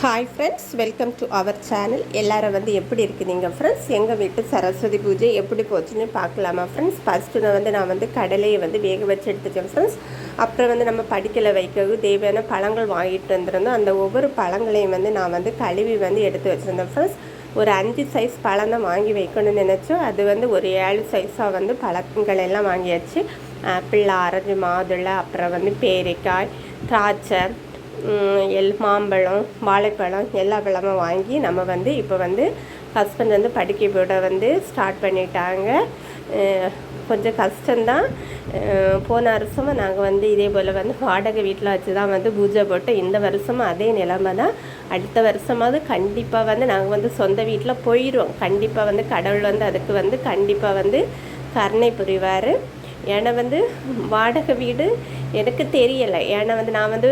Hi friends welcome to our channel எல்லோரும் வந்து எப்படி இருக்குதுங்க ஃப்ரெண்ட்ஸ் எங்கள் வீட்டு சரஸ்வதி பூஜை எப்படி போச்சுன்னு பார்க்கலாமா ஃப்ரெண்ட்ஸ் ஃபஸ்ட்டு நான் வந்து நான் வந்து கடலையை வந்து வேக வச்சு எடுத்துட்டேன் ஃப்ரெண்ட்ஸ் அப்புறம் வந்து நம்ம படிக்கலை வைக்கவும் தேவையான பழங்கள் வாங்கிட்டு வந்திருந்தோம். அந்த ஒவ்வொரு பழங்களையும் வந்து நான் வந்து கழுவி வந்து எடுத்து வச்சுருந்தேன் ஃப்ரெண்ட்ஸ் ஒரு அஞ்சு சைஸ் பழம் தான் வாங்கி வைக்கணும்னு நினச்சோம். அது வந்து ஒரு ஏழு சைஸாக வந்து பழங்கள் எல்லாம் வாங்கியாச்சு. ஆப்பிள் ஆரஞ்சு மாதுளை அப்புறம் வந்து பேரிக்காய் திராட்சை எல் மாம்பழம் வாழைப்பழம் எல்லா பழமும் வாங்கி நம்ம வந்து இப்போ வந்து ஹஸ்பண்ட் வந்து படிக்க போட வந்து ஸ்டார்ட் பண்ணிட்டாங்க. கொஞ்சம் கஷ்டம்தான். போன வருஷமும் நாங்கள் வந்து இதே போல் வந்து வாடகை வீட்டில் வச்சு தான் வந்து பூஜை போட்டு இந்த வருஷமும் அதே நிலமை தான். அடுத்த வருஷமாவது கண்டிப்பாக வந்து நாங்கள் வந்து சொந்த வீட்டில் போயிடுவோம் கண்டிப்பாக வந்து கடவுள் வந்து அதுக்கு வந்து கண்டிப்பாக வந்து கருணை புரிவார். ஏன்னா வந்து வாடகை வீடு எனக்கு தெரியலை. ஏன்னா வந்து நான் வந்து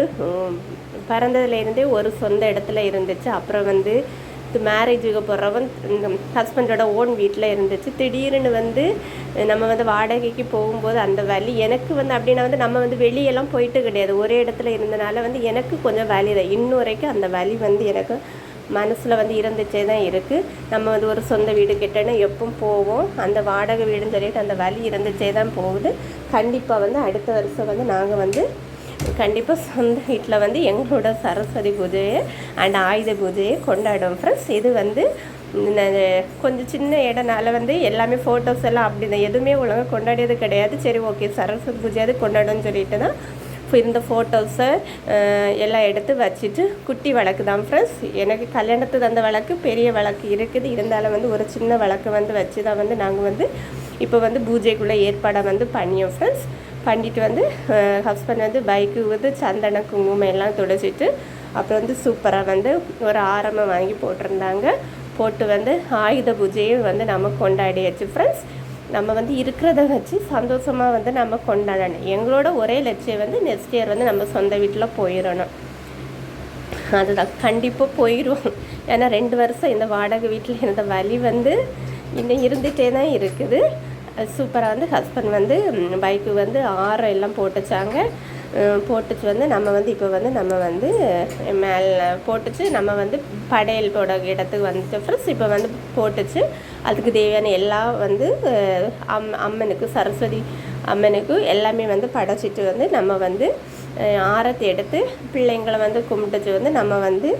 பிறந்ததுலேருந்தே ஒரு சொந்த இடத்துல இருந்துச்சு. அப்புறம் வந்து மேரேஜுக்கு போகிறவன் இந்த ஹஸ்பண்டோட ஓன் வீட்டில் இருந்துச்சு. திடீர்னு வந்து நம்ம வந்து வாடகைக்கு போகும்போது அந்த வலி எனக்கு வந்து அப்படின்னா வந்து நம்ம வந்து வெளியெல்லாம் போயிட்டு கிடையாது. ஒரே இடத்துல இருந்தனால வந்து எனக்கு கொஞ்சம் வலி தான். இன்னும் வரைக்கும் அந்த வலி வந்து எனக்கு மனசில் வந்து இருந்துச்சே தான் இருக்குது நம்ம வந்து ஒரு சொந்த வீடு கிட்டேன்னு எப்பவும் போவோம். அந்த வாடகை வீடுன்னு சொல்லிட்டு அந்த வலி இருந்துச்சே தான் போகுது. கண்டிப்பாக வந்து அடுத்த வருஷம் வந்து நாங்கள் வந்து கண்டிப்பாக சொந்த வீட்டில் வந்து எங்களோட சரஸ்வதி பூஜையை அண்ட் ஆயுத பூஜையை கொண்டாடுவோம். ஃப்ரெண்ட்ஸ் இது வந்து கொஞ்சம் சின்ன இடனால வந்து எல்லாமே ஃபோட்டோஸ் எல்லாம் அப்படி தான். எதுவுமே ஒழுங்காக கொண்டாடியது கிடையாது. சரி ஓகே சரஸ்வதி பூஜையாவது கொண்டாடும்னு சொல்லிட்டு தான் இந்த ஃபோட்டோஸை எல்லாம் எடுத்து வச்சுட்டு குட்டி விளக்கு தான் ஃப்ரெண்ட்ஸ் எனக்கு கல்யாணத்துக்கு அந்த விளக்கு பெரிய விளக்கு இருக்குது. இருந்தாலும் வந்து ஒரு சின்ன விளக்கு வந்து வச்சு தான் வந்து நாங்கள் வந்து இப்போ வந்து பூஜைக்குள்ளே ஏற்பாடை வந்து பண்ணியோம் ஃப்ரெண்ட்ஸ் பண்ணிட்டு வந்து ஹஸ்பண்ட் வந்து பைக்கு வந்து சந்தன குங்குமம் எல்லாம் துடைச்சிட்டு அப்புறம் வந்து சூப்பராக வந்து ஒரு ஆரம்பம் வாங்கி போட்டிருந்தாங்க. போட்டு வந்து ஆயுத பூஜையும் வந்து நம்ம கொண்டாடியாச்சு ஃப்ரெண்ட்ஸ் நம்ம வந்து இருக்கிறத வச்சு சந்தோஷமாக வந்து நம்ம கொண்டாடணும். எங்களோட ஒரே லட்சியம் வந்து நெக்ஸ்ட் இயர் வந்து நம்ம சொந்த வீட்டில் போயிடணும் அதுதான். கண்டிப்பாக போயிடுவோம் ஏன்னா ரெண்டு வருஷம் இந்த வாடகை வீட்டில் இருந்த வலி வந்து இன்னும் இருந்துகிட்டே தான் இருக்குது. சூப்பராக வந்து ஹஸ்பண்ட் வந்து பைக்கு வந்து ஆரம் எல்லாம் போட்டுச்சாங்க. போட்டுச்சு வந்து நம்ம வந்து இப்போ வந்து நம்ம வந்து மேலே போட்டுச்சு. நம்ம வந்து படையல் போட இடத்துக்கு வந்துட்டு ஃப்ரெண்ட்ஸ் இப்போ வந்து போட்டுச்சு. அதுக்கு தேவையான எல்லா வந்து அம் அம்மனுக்கு சரஸ்வதி அம்மனுக்கு எல்லாமே வந்து படைச்சிட்டு வந்து நம்ம வந்து ஆரத்தை ஆரத்தி எடுத்து பிள்ளைங்களை வந்து கும்பிட்டுச்சு வந்து நம்ம வந்து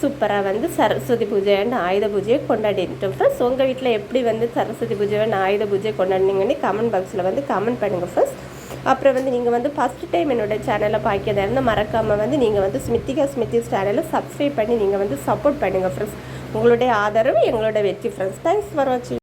சூப்பராக வந்து சரஸ்வதி பூஜை அண்ட் ஆயுத பூஜையை கொண்டாடிட்டோம். ஃபர்ஸ்ட் உங்கள் வீட்டில் எப்படி வந்து சரஸ்வதி பூஜை அண்ட் ஆயுத பூஜையை கொண்டாடினீங்கன்னு கமெண்ட் பாக்ஸில் வந்து கமெண்ட் பண்ணுங்கள் ஃபர்ஸ்ட் அப்புறம் வந்து நீங்கள் வந்து ஃபஸ்ட்டு டைம் என்னோட சேனலை பார்க்கிறதா இருந்தால் மறக்காமல் வந்து நீங்கள் வந்து ஸ்மித்திகா ஸ்மித்திஸ் சேனலை சப்ஸ்கிரைப் பண்ணி நீங்கள் வந்து சப்போர்ட் பண்ணுங்கள் ஃப்ரெண்ட்ஸ் உங்களுடைய ஆதரவு எங்களோட வெற்றி ஃப்ரெண்ட்ஸ் தேங்க்ஸ் ஃபார் வாட்சிங்